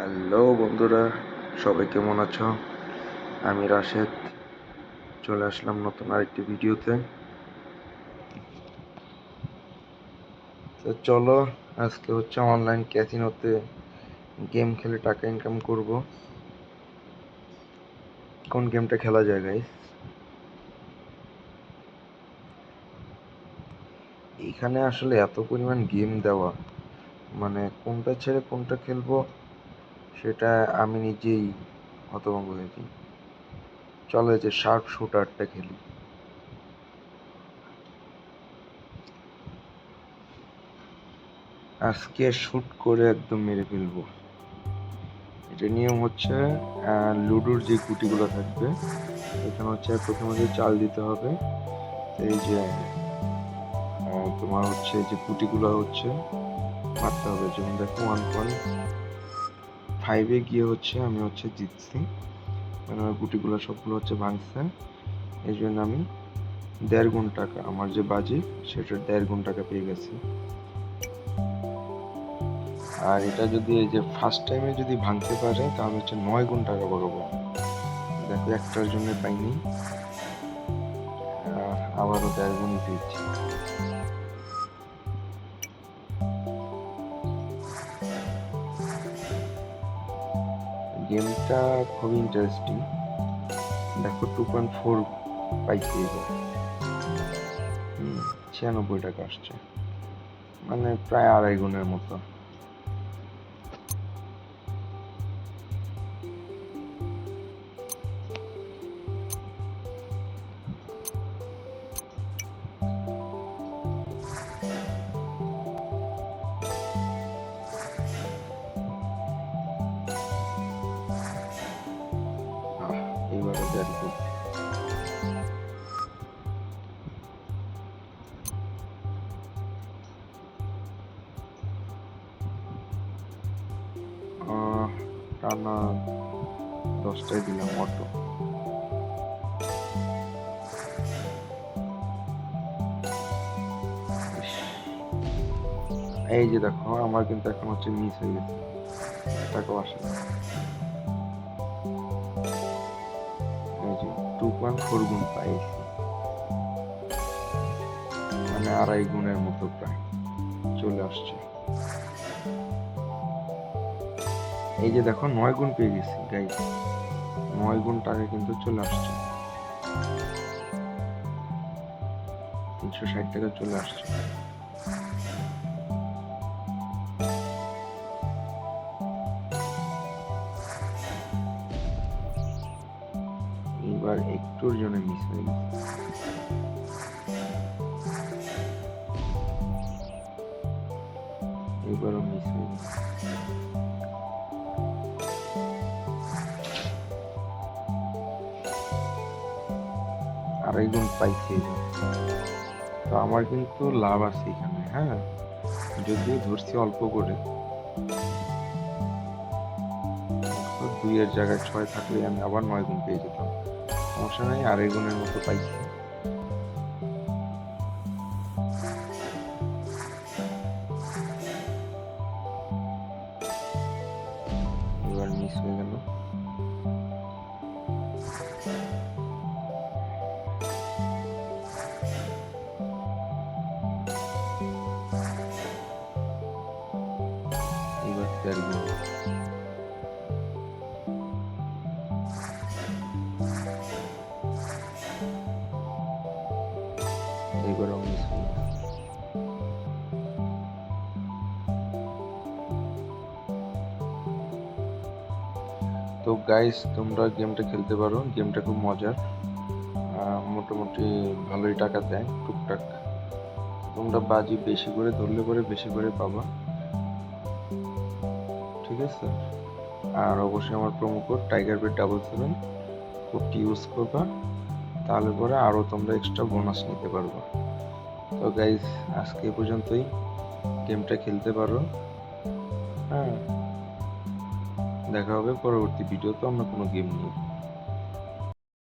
Hello বন্ধুরা, সবাই কেমন আছো? আমি রাশেদ, চলে আসলাম নতুন আরেকটি ভিডিওতে। তো চলো, আজকে হচ্ছে অনলাইন ক্যাসিনোতে গেম খেলে টাকা ইনকাম করব। কোন গেমটা খেলা যায় গাইস এখানে আসলে এত পরিমাণ গেম দেওয়া। মানে কোনটা ছেড়ে কোনটা খেলব? সেটা আমি নিজেই হতভম্ব হয়েছি। চলে যে শার্প শুটারটা খেলি। আজকে শুট করে একদম মেরে ফেলব। এটা নিয়ম হচ্ছে লুডোর যে গুটিগুলো থাকবে, এখানে হচ্ছে প্রথমে যে চাল দিতে হবে, এই যে তোমার হচ্ছে যে গুটিগুলো হচ্ছে, মারতে হবে। যেমন দেখো ওয়ান পয়েন্ট ফাইভে গিয়ে হচ্ছে আমি হচ্ছে জিতছি। মানে আমার গুটিগুলো সবগুলো হচ্ছে ভাঙছে। এই জন্য আমি দেড় গুণ টাকা, আমার যে বাজি সেটা দেড় গুণ টাকা পেয়ে গেছি। আর এটা যদি এই যে ফার্স্ট টাইমে যদি ভাঙতে পারে, তাহলে হচ্ছে নয় গুণ টাকা পাবো দেখো, একটার জন্য পাইনি। আবারও দেড় গুণ পেয়েছি গেমটা খুব ইন্টারেস্টিং দেখো টু পয়েন্ট ফোর পাইছি এবার ছিয়ানব্বই টাকা আসছে। মানে প্রায় আড়াই গুণের মতো। দেড় আহ, টানা দশটায় দিলাম অটো। এই যে দেখো আমার কিন্তু এখন হচ্ছে মিস হয়ে গেছে। টাকাও আসে না। ফোর গুণ পাইছি মানে আড়াই গুণের মতো প্রায় চলে আসছে। এই যে দেখো নয় গুণ পেয়ে গেছি গাইস নয় গুণ টাকা কিন্তু চলে আসছে। তিনশো ষাট টাকা চলে আসছে। এবার একটুর জন্য মিস হয়ে গেছে। এবারও মিস হয়ে গেছে। আড়াই গুণ পাইছি। তো আমার কিন্তু লাভ আছে এখানে হ্যাঁ? যদিও ধরছি অল্প করে। দুইয়ের জায়গায় ছয় থাকলে আমি আবার নয় গুণ পেয়ে যেতাম। সমস্যা নেই আড়াই গুণের মতো পাইছি। এবার গেল। এবার তো গাইস তোমরা গেমটা খেলতে পারো। গেমটা খুব মজার। মোটামুটি ভালোই টাকা দেয় টুকটাক। তোমরা বাজি বেশি করে ধরলে পরে বেশি করে পাবা। ঠিক আছে? আর অবশ্যই আমার promo code tiger bed double seven কোডটি ইউজ করবা। তাহলে পরে আরও তোমরা এক্সট্রা বোনাস নিতে পারবা। তো গাইজ আজকে পর্যন্তই। গেমটা খেলতে পারো। হ্যাঁ। দেখা হবে। পরবর্তী ভিডিওতে অন্য কোনো গেম নিয়ে।